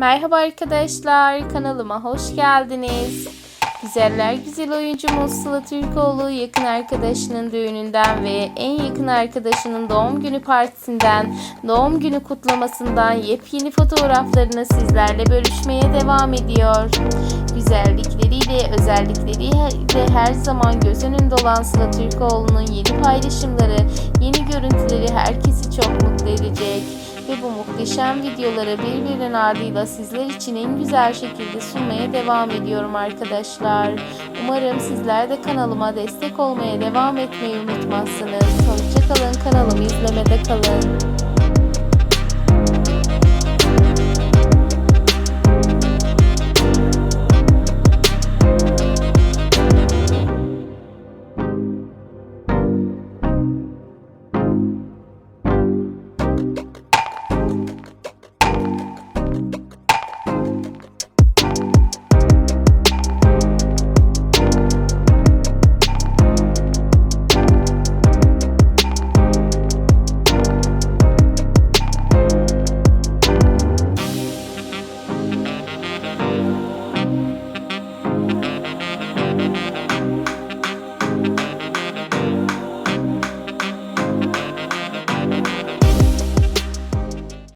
Merhaba arkadaşlar, kanalıma hoş geldiniz. Güzeller güzel oyuncumuz Sıla Türkoğlu yakın arkadaşının düğününden ve en yakın arkadaşının doğum günü partisinden, doğum günü kutlamasından yepyeni fotoğraflarını sizlerle bölüşmeye devam ediyor. Güzellikleriyle, özellikleriyle her zaman göz önünde olan Sıla Türkoğlu'nun yeni paylaşımları, yeni görüntüleri herkesi çok mutlu edecek ve bu muhteşem videoları birbirinin ardıyla sizler için en güzel şekilde sunmaya devam ediyorum arkadaşlar. Umarım sizler de kanalıma destek olmaya devam etmeyi unutmazsınız. Hoşçakalın kanalımı izlemede kalın.